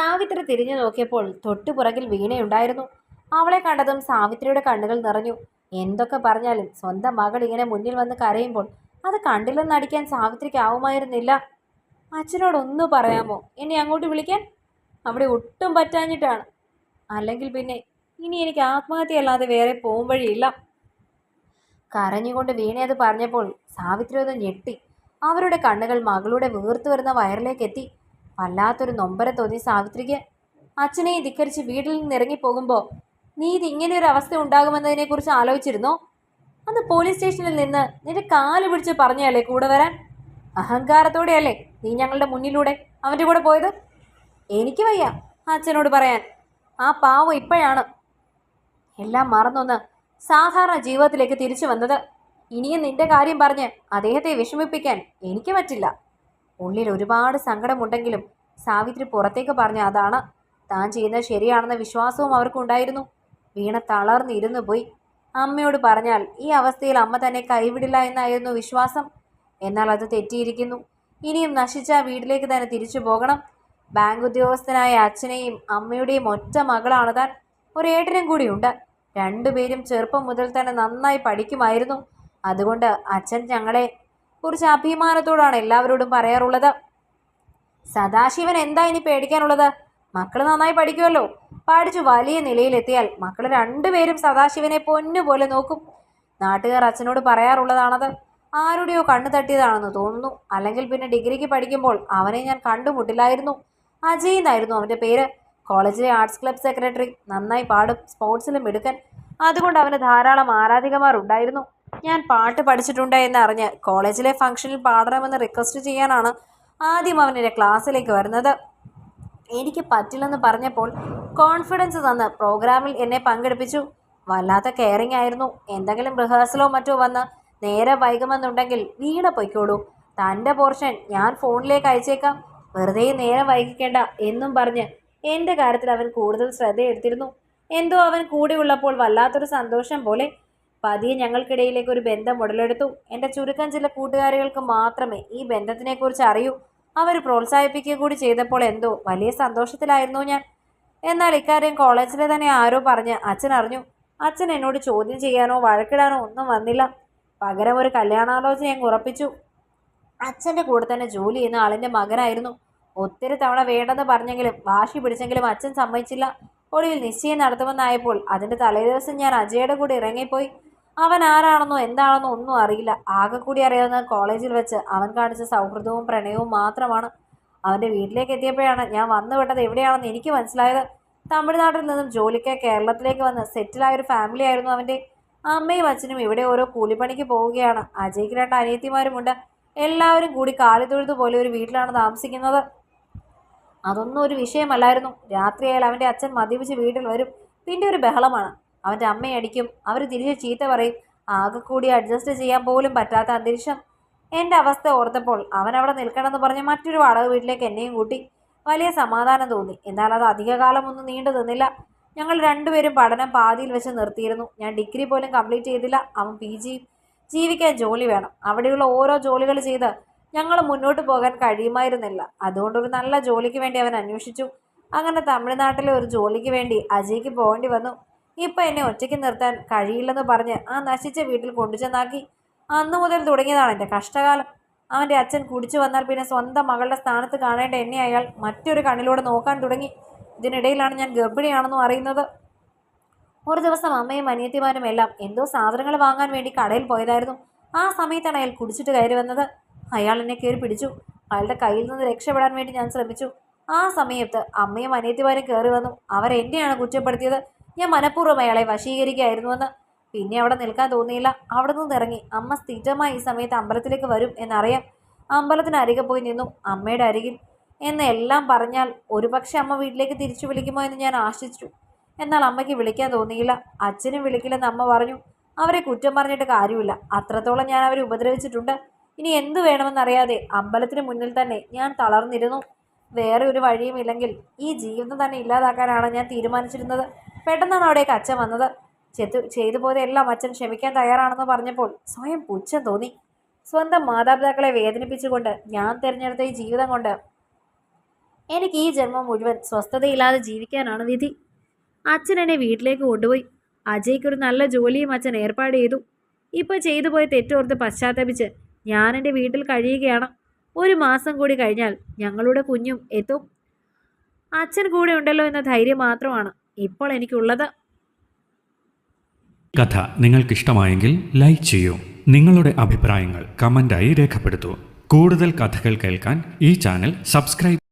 സാവിത്രി തിരിഞ്ഞു നോക്കിയപ്പോൾ തൊട്ടുപുറകിൽ വീണയുണ്ടായിരുന്നു. അവളെ കണ്ടതും സാവിത്രിയുടെ കണ്ണുകൾ നിറഞ്ഞു. എന്തൊക്കെ പറഞ്ഞാലും സ്വന്തം മകൾ ഇങ്ങനെ മുന്നിൽ വന്ന് കരയുമ്പോൾ അത് കണ്ടില്ലെന്ന് അടിക്കാൻ സാവിത്രിക്ക് ആവുമായിരുന്നില്ല. അച്ഛനോടൊന്നു പറയാമോ? എന്നെ അങ്ങോട്ട് വിളിക്കാൻ? അവിടെ ഒട്ടും പറ്റാഞ്ഞിട്ടാണ്. അല്ലെങ്കിൽ പിന്നെ ഇനി എനിക്ക് ആത്മഹത്യയല്ലാതെ വേറെ പോകും വഴിയില്ല. കരഞ്ഞുകൊണ്ട് വീണയത് പറഞ്ഞപ്പോൾ സാവിത്രി ഒന്ന് ഞെട്ടി. അവരുടെ കണ്ണുകൾ മകളുടെ വീർത്തു വരുന്ന വയറിലേക്ക് എത്തി വല്ലാത്തൊരു നൊമ്പര തോന്നി സാവിത്രിക്ക്. അച്ഛനെ ധിക്കരിച്ച് വീട്ടിൽ നിന്ന് ഇറങ്ങിപ്പോകുമ്പോൾ നീ ഇത് ഇങ്ങനെ ഒരു അവസ്ഥ ഉണ്ടാകുമെന്നതിനെക്കുറിച്ച് ആലോചിച്ചിരുന്നോ? അന്ന് പോലീസ് സ്റ്റേഷനിൽ നിന്ന് നിന്റെ കാൽ പിടിച്ച് പറഞ്ഞല്ലേ കൂടെ വരാൻ? അഹങ്കാരത്തോടെയല്ലേ നീ ഞങ്ങളുടെ മുന്നിലൂടെ അവന്റെ കൂടെ പോയത്? എനിക്ക് വയ്യ അച്ഛനോട് പറയാൻ. ആ പാവം ഇപ്പോഴാണ്. എല്ലാം മറന്നൊന്ന് സാധാരണ ജീവിതത്തിലേക്ക് തിരിച്ചു വന്നത്. ഇനിയും നിന്റെ കാര്യം പറഞ്ഞ് അദ്ദേഹത്തെ വിഷമിപ്പിക്കാൻ എനിക്ക് പറ്റില്ല. ഉള്ളിൽ ഒരുപാട് സങ്കടമുണ്ടെങ്കിലും സാവിത്രി പുറത്തേക്ക് പറഞ്ഞ അതാണ് താൻ ചെയ്യുന്നത് ശരിയാണെന്ന വിശ്വാസവും അവർക്കുണ്ടായിരുന്നു. വീണ തളർന്നിരുന്നു പോയി. അമ്മയോട് പറഞ്ഞാൽ ഈ അവസ്ഥയിൽ അമ്മ തന്നെ കൈവിടില്ല എന്നായിരുന്നു വിശ്വാസം. എന്നാൽ അത് തെറ്റിയിരിക്കുന്നു. ഇനിയും നശിച്ച വീട്ടിലേക്ക് തന്നെ തിരിച്ചു പോകണം. ബാങ്ക് ഉദ്യോഗസ്ഥനായ അച്ഛനെയും അമ്മയുടെയും ഒറ്റ മകളാണ് താൻ. ഒരേട്ടനും കൂടിയുണ്ട്. രണ്ടുപേരും ചെറുപ്പം മുതൽ തന്നെ നന്നായി പഠിക്കുമായിരുന്നു. അതുകൊണ്ട് അച്ഛൻ ഞങ്ങളെ കുറിച്ച് അഭിമാനത്തോടാണ് എല്ലാവരോടും പറയാറുള്ളത്. സദാശിവൻ എന്താ ഇനി പേടിക്കാനുള്ളത്? മക്കൾ നന്നായി പഠിക്കുമല്ലോ. പഠിച്ചു വലിയ നിലയിലെത്തിയാൽ മക്കൾ രണ്ടുപേരും സദാശിവനെ പൊന്നുപോലെ നോക്കും. നാട്ടുകാർ അച്ഛനോട് പറയാറുള്ളതാണത്. ആരുടെയോ കണ്ണു തട്ടിയതാണെന്ന് തോന്നുന്നു. അല്ലെങ്കിൽ പിന്നെ ഡിഗ്രിക്ക് പഠിക്കുമ്പോൾ അവനെ ഞാൻ കണ്ടുമുട്ടില്ലായിരുന്നു. അജയ് എന്നായിരുന്നു അവന്റെ പേര്. കോളേജിലെ ആർട്സ് ക്ലബ് സെക്രട്ടറി. നന്നായി പാടും. സ്പോർട്സിലും മിടുക്കൻ. അതുകൊണ്ട് അവന് ധാരാളം ആരാധികമാർ ഉണ്ടായിരുന്നു ഞാൻ പാട്ട് പഠിച്ചിട്ടുണ്ട് എന്നറിഞ്ഞ് കോളേജിലെ ഫംഗ്ഷനിൽ പാടണമെന്ന് റിക്വസ്റ്റ് ചെയ്യാനാണ് ആദ്യം അവൻ എന്റെ ക്ലാസ്സിലേക്ക് വരുന്നത്. എനിക്ക് പറ്റില്ലെന്ന് പറഞ്ഞപ്പോൾ കോൺഫിഡൻസ് തന്ന് പ്രോഗ്രാമിൽ എന്നെ പങ്കെടുപ്പിച്ചു. വല്ലാത്ത കെയറിംഗ് ആയിരുന്നു. എന്തെങ്കിലും റിഹേഴ്സലോ മറ്റോ വന്ന് നേരെ വൈകുമെന്നുണ്ടെങ്കിൽ വീണ പൊയ്ക്കോളൂ. തന്റെ പോർഷൻ ഞാൻ ഫോണിലേക്ക് അയച്ചേക്കാം. വെറുതെ നേരെ വൈകിക്കേണ്ട എന്നും പറഞ്ഞ് എന്റെ കാര്യത്തിൽ അവൻ കൂടുതൽ ശ്രദ്ധയെടുത്തിരുന്നു എന്തോ അവൻ കൂടെയുള്ളപ്പോൾ വല്ലാത്തൊരു സന്തോഷം പോലെ പതിയെ ഞങ്ങൾക്കിടയിലേക്ക് ഒരു ബന്ധം ഉടലെടുത്തു. എന്റെ ചുരുക്കം ചില കൂട്ടുകാരികൾക്ക് മാത്രമേ ഈ ബന്ധത്തിനെക്കുറിച്ച് അറിയൂ. അവർ പ്രോത്സാഹിപ്പിക്കുക കൂടി ചെയ്തപ്പോൾ എന്തോ വലിയ സന്തോഷത്തിലായിരുന്നു ഞാൻ. എന്നാൽ ഇക്കാര്യം കോളേജിലെ തന്നെ ആരോ പറഞ്ഞ് അച്ഛൻ അറിഞ്ഞു. അച്ഛൻ എന്നോട് ചോദ്യം ചെയ്യാനോ വഴക്കിടാനോ ഒന്നും വന്നില്ല. പകരം ഒരു കല്യാണാലോചന ഞങ്ങൾ ഉറപ്പിച്ചു. അച്ഛന്റെ കൂടെ തന്നെ ജോലി ചെയ്യുന്ന ആളിന്റെ മകനായിരുന്നു. ഒത്തിരി തവണ വേണ്ടെന്ന് പറഞ്ഞെങ്കിലും വാശി പിടിച്ചെങ്കിലും അച്ഛൻ സമ്മതിച്ചില്ല. ഒടുവിൽ നിശ്ചയം നടത്തുമെന്നായപ്പോൾ അതിന്റെ തലേദിവസം ഞാൻ അജയുടെ കൂടെ ഇറങ്ങിപ്പോയി. അവൻ ആരാണെന്നോ എന്താണെന്നോ ഒന്നും അറിയില്ല. ആകെ കൂടി അറിയാവുന്ന കോളേജിൽ വെച്ച് അവൻ കാണിച്ച സൗഹൃദവും പ്രണയവും മാത്രമാണ്. അവന്റെ വീട്ടിലേക്ക് എത്തിയപ്പോഴാണ് ഞാൻ വന്നു വിട്ടത് എവിടെയാണെന്ന് എനിക്ക് മനസ്സിലായത്. തമിഴ്നാട്ടിൽ നിന്നും ജോലിക്ക് കേരളത്തിലേക്ക് വന്ന് സെറ്റിലായ ഒരു ഫാമിലി ആയിരുന്നു അവന്റെ അമ്മയും അച്ഛനും ഇവിടെ ഓരോ കൂലിപ്പണിക്ക് പോവുകയാണ്. അജയ്ക്ക് രണ്ട് അനിയത്തിമാരുമുണ്ട് എല്ലാവരും കൂടി കാലി തൊഴുതു പോലെ ഒരു വീട്ടിലാണ് താമസിക്കുന്നത്. അതൊന്നും ഒരു വിഷയമല്ലായിരുന്നു. രാത്രിയായാൽ അവന്റെ അച്ഛൻ മദ്യപിച്ച് വീട്ടിൽ വരും. പിന്നെ ഒരു ബഹളമാണ്. അവന്റെ അമ്മയടിക്കും. അവർ തിരിച്ച് ചീത്ത പറയും. ആകെ കൂടി അഡ്ജസ്റ്റ് ചെയ്യാൻ പോലും പറ്റാത്ത അന്തരീക്ഷം. എന്റെ അവസ്ഥ ഓർത്തപ്പോൾ അവൻ അവിടെ നിൽക്കണമെന്ന് പറഞ്ഞ് മറ്റൊരു വാടക വീട്ടിലേക്ക് എന്നെയും കൂട്ടി. വലിയ സമാധാനം തോന്നി. എന്നാൽ അത് അധികകാലമൊന്നും നീണ്ടു നിന്നില്ല. ഞങ്ങൾ രണ്ടുപേരും പഠനം പാതിയിൽ വെച്ച് നിർത്തിയിരുന്നു. ഞാൻ ഡിഗ്രി പോലും കംപ്ലീറ്റ് ചെയ്തില്ല. അവൻ പി ജി ജീവിക്കാൻ ജോലി വേണം. അവിടെയുള്ള ഓരോ ജോലികൾ ചെയ്ത് ഞങ്ങൾ മുന്നോട്ട് പോകാൻ കഴിയുമായിരുന്നില്ല. അതുകൊണ്ട് ഒരു നല്ല ജോലിക്ക് വേണ്ടി അവൻ അന്വേഷിച്ചു. അങ്ങനെ തമിഴ്നാട്ടിലെ ഒരു ജോലിക്ക് വേണ്ടി അജയ്ക്ക് പോകേണ്ടി വന്നു. ഇപ്പം എന്നെ ഒറ്റയ്ക്ക് നിർത്താൻ കഴിയില്ലെന്ന് പറഞ്ഞ് ആ നശിച്ച വീട്ടിൽ കൊണ്ടുചെന്നാക്കി. അന്നു മുതൽ തുടങ്ങിയതാണ് എന്റെ കഷ്ടകാലം. അവന്റെ അച്ഛൻ കുടിച്ചു വന്നാൽ പിന്നെ സ്വന്തം മകളുടെ സ്ഥാനത്ത് കാണേണ്ട എന്നെ അയാൾ മറ്റൊരു കണ്ണിലൂടെ നോക്കാൻ തുടങ്ങി. ഇതിനിടയിലാണ് ഞാൻ ഗർഭിണിയാണെന്നും അറിയുന്നത്. ഒരു ദിവസം അമ്മയും അനിയത്തിമാരും എല്ലാം എന്തോ സാധനങ്ങൾ വാങ്ങാൻ വേണ്ടി കടയിൽ പോയതായിരുന്നു. ആ സമയത്താണ് അയാൾ കുടിച്ചിട്ട് കയറി വന്നത്. അയാൾ എന്നെ കയറി പിടിച്ചു. അയാളുടെ കയ്യിൽ നിന്ന് രക്ഷപ്പെടാൻ വേണ്ടി ഞാൻ ശ്രമിച്ചു. ആ സമയത്ത് അമ്മയും അനിയത്തിമാരും കയറി വന്നു. അവരെന്നെയാണ് കുറ്റപ്പെടുത്തിയത്. ഞാൻ മനഃപൂർവം അയാളെ വശീകരിക്കുകയായിരുന്നുവെന്ന് പിന്നെ അവിടെ നിൽക്കാൻ തോന്നിയില്ല. അവിടെ നിന്ന് ഇറങ്ങി അമ്മ സ്ഥിരമായി ഈ സമയത്ത് അമ്പലത്തിലേക്ക് വരും എന്നറിയാം. അമ്പലത്തിന് അരികെ പോയി നിന്നു. അമ്മയുടെ അരികിൽ. എന്നെല്ലാം പറഞ്ഞാൽ ഒരുപക്ഷെ അമ്മ വീട്ടിലേക്ക് തിരിച്ചു വിളിക്കുമോ എന്ന് ഞാൻ ആശിച്ചു. എന്നാൽ അമ്മയ്ക്ക് വിളിക്കാൻ തോന്നിയില്ല. അച്ഛനും വിളിക്കില്ലെന്ന് അമ്മ പറഞ്ഞു. അവരെ കുറ്റം പറഞ്ഞിട്ട് കാര്യമില്ല. അത്രത്തോളം ഞാൻ അവരെ ഉപദ്രവിച്ചിട്ടുണ്ട്. ഇനി എന്തു വേണമെന്നറിയാതെ അമ്പലത്തിന് മുന്നിൽ തന്നെ ഞാൻ തളർന്നിരുന്നു. വേറെ ഒരു വഴിയുമില്ലെങ്കിൽ ഈ ജീവിതം തന്നെ ഇല്ലാതാക്കാനാണ് ഞാൻ തീരുമാനിച്ചിരുന്നത്. പെട്ടെന്നാണ് അവിടേക്ക് അച്ഛൻ വന്നത്. ചെത്തു ചെയ്തു പോയതെല്ലാം അച്ഛൻ ക്ഷമിക്കാൻ തയ്യാറാണെന്ന് പറഞ്ഞപ്പോൾ സ്വയം പുച്ഛം തോന്നി. സ്വന്തം മാതാപിതാക്കളെ വേദനിപ്പിച്ചുകൊണ്ട് ഞാൻ തിരഞ്ഞെടുത്ത ഈ ജീവിതം കൊണ്ട് എനിക്ക് ഈ ജന്മം മുഴുവൻ സ്വസ്ഥതയില്ലാതെ ജീവിക്കാനാണ് വിധി. അച്ഛൻ എന്നെ വീട്ടിലേക്ക് കൊണ്ടുപോയി. അജയ്ക്കൊരു നല്ല ജോലിയും അച്ഛൻ ഏർപ്പാട് ചെയ്തു. ഇപ്പോൾ ചെയ്തു പോയ തെറ്റോർത്ത് പശ്ചാത്തപിച്ച് ഞാൻ എന്റെ വീട്ടിൽ കഴിയുകയാണ്. ഒരു മാസം കൂടി കഴിഞ്ഞാൽ ഞങ്ങളുടെ കുഞ്ഞും എത്തും. അച്ഛൻ കൂടെ ഉണ്ടല്ലോ എന്ന ധൈര്യം മാത്രമാണ്. ഇപ്പോൾ എനിക്കുള്ളത്. കഥ നിങ്ങൾക്കിഷ്ടമായെങ്കിൽ ലൈക്ക് ചെയ്യൂ. നിങ്ങളുടെ അഭിപ്രായങ്ങൾ കമന്റായി രേഖപ്പെടുത്തൂ. കൂടുതൽ കഥകൾ കേൾക്കാൻ ഈ ചാനൽ സബ്സ്ക്രൈബ്